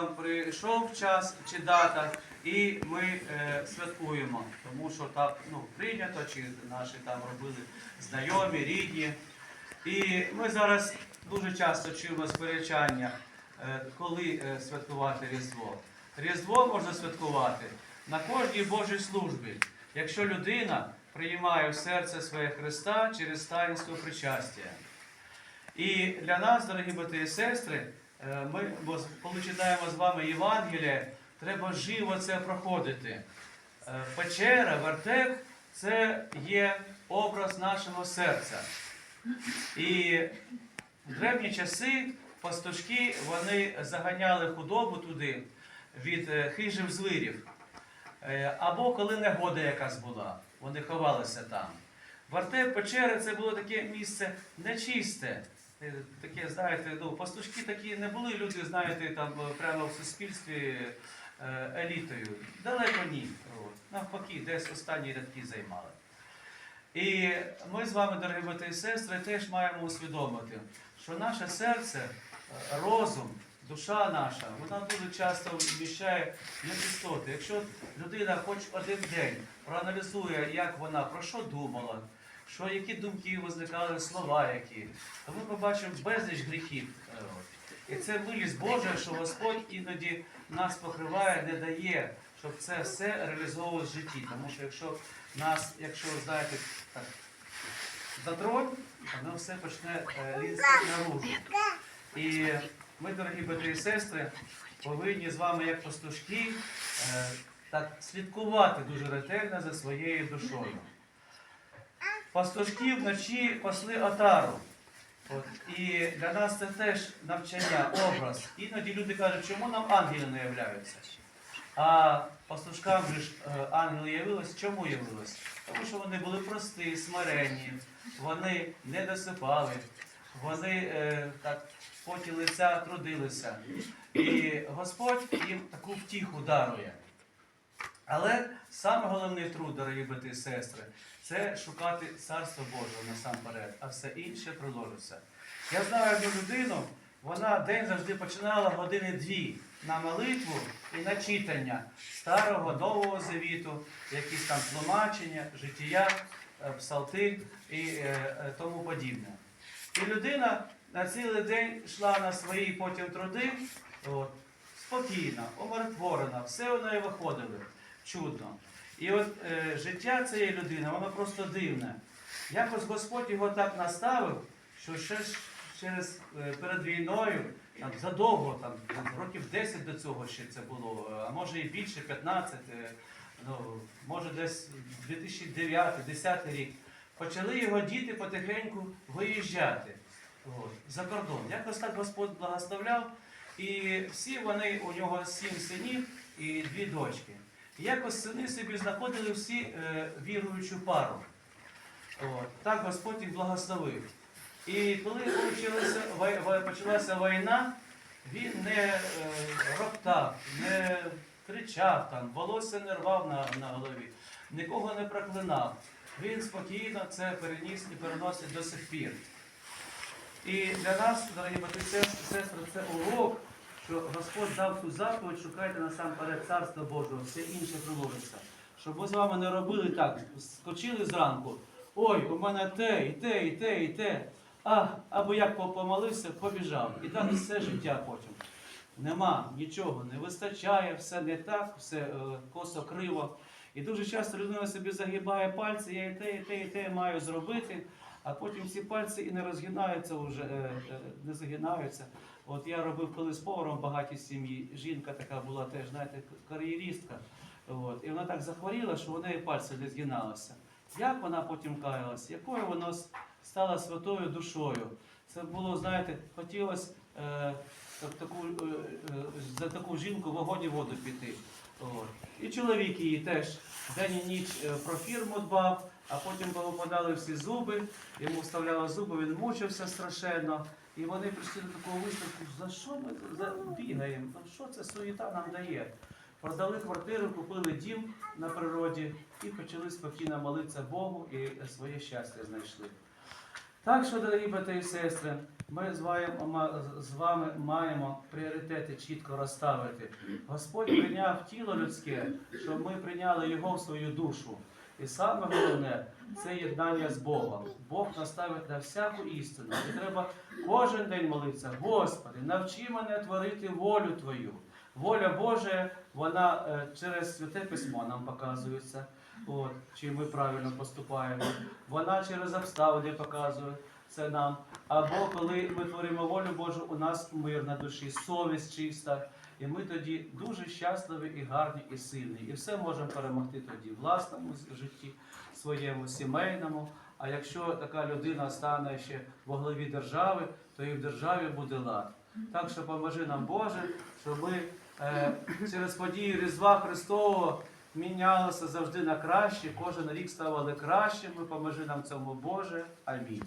там прийшов час чи дата, і ми е, святкуємо, тому що так ну, прийнято, чи наші там робили знайомі, рідні. І ми зараз дуже часто чуємо сперечання, е, коли е, святкувати Різдво. Різдво можна святкувати на кожній Божій службі, якщо людина приймає в серце своє Христа через таїнство причастя. І для нас, дорогі брати і сестри, ми, бо з- коли читаємо з вами Євангеліє, треба живо це проходити. Е, Печера, вертеп це є образ нашого серця. І в древні часи пастушки вони заганяли худобу туди від е, хижих звирів. Е, Або коли негода якась була, вони ховалися там. Вертеп печери це було таке місце нечисте. Е, Таке, знаєте, ну, пастушки такі не були люди, знаєте, там е, прямо в суспільстві е, елітою. Далеко ні. Навпаки, десь останні рядки займали. І ми з вами, дорогі брати і сестри, теж маємо усвідомити, що наше серце, розум, душа наша, вона дуже часто вміщає нечистоти. Якщо людина хоч один день проаналізує, як вона про що думала, що які думки возникали, слова які, то ми побачимо безліч гріхів. І це милість Божа, що Господь іноді нас покриває, не дає, щоб це все реалізовувалося в житті. Тому що якщо нас, якщо знаєте, так, затронь, воно все почне е, лізти наружу. І ми, дорогі брати і сестри, повинні з вами, як пастушки, е, так слідкувати дуже ретельно за своєю душою. Пастушки вночі пасли отару. От, і для нас це теж навчання, образ. Іноді люди кажуть, чому нам ангели не являються? А пастушкам же ж е, ангели явились. Чому явились? Тому що вони були прості, смиренні, вони не досипали, вони е, так поті лиця трудилися. І Господь їм таку втіху дарує. Але саме головний труд, дорогі брати і сестри, це шукати царство Божого насамперед, а все інше приложиться. Я знаю одну людину, вона день завжди починала години дві на молитву і на читання старого нового завіту, якісь там тлумачення, життя, е, псалтир і е, е, тому подібне. І людина на цілий день йшла на свої потім труди, от, спокійна, умиротворена, все у неї виходило. Чудно. І от е, життя цієї людини, воно просто дивне. Якось Господь його так наставив, що ще через е, перед війною, там, задовго, там, років 10 до цього ще це було, е, а може і більше, 15, е, ну, може десь 2009-2010 рік, почали його діти потихеньку виїжджати от, за кордон. Якось так Господь благословляв, і всі вони, у нього сім синів і дві дочки. Якось сини собі знаходили всі е, віруючу пару. От, так Господь їх благословив. І коли почалася, війна, він не е, роптав, не кричав, там, волосся не рвав на, на голові, нікого не проклинав. Він спокійно це переніс і переносить до сих пір. І для нас, дорогі брати сестри, це урок, що Господь дав ту заповідь, шукайте насамперед Царство Божого, все інше приложиться. Щоб ми з вами не робили так, скочили зранку, ой, у мене те, і те, і те, і те. А, або як по- помолився, побіжав. І так все життя потім. Нема нічого, не вистачає, все не так, все е, косо криво. І дуже часто людина собі загибає пальці, я і те, і те, і те маю зробити, а потім ці пальці і не розгинаються вже, е, е, не загинаються. От я робив колись поваром багатій сім'ї. Жінка така була теж, знаєте, кар'єристка. От. І вона так захворіла, що у неї пальці не згиналися. Як вона потім каялась, якою вона стала святою душою. Це було, знаєте, хотілося е, так- таку, е, е, за таку жінку вогонь і воду піти. От. І чоловік її теж день і ніч про фірму дбав, а потім повипадали всі зуби, йому вставляли зуби, він мучився страшенно. І вони прийшли до такого висновку, за що ми бігаємо? Що це суєта нам дає? Продали квартиру, купили дім на природі і почали спокійно молитися Богу і своє щастя знайшли. Так що, дорогі брати і сестри, ми з вами маємо пріоритети чітко розставити. Господь прийняв тіло людське, щоб ми прийняли його в свою душу. І саме головне це єднання з Богом. Бог наставить на всяку істину. І треба кожен день молитися. Господи, навчи мене творити волю Твою. Воля Божа, вона е, через святе письмо нам показується. От, чи ми правильно поступаємо. Вона через обставини показує це нам. Або коли ми творимо волю Божу, у нас мир на душі, совість чиста. І ми тоді дуже щасливі і гарні, і сильні. І все можемо перемогти тоді в власному житті, своєму сімейному. А якщо така людина стане ще во главі держави, то і в державі буде лад. Так що поможи нам Боже, щоб ми е, через події Різдва Христового мінялося завжди на краще, кожен рік ставали кращими. Поможи нам цьому Боже. Амінь.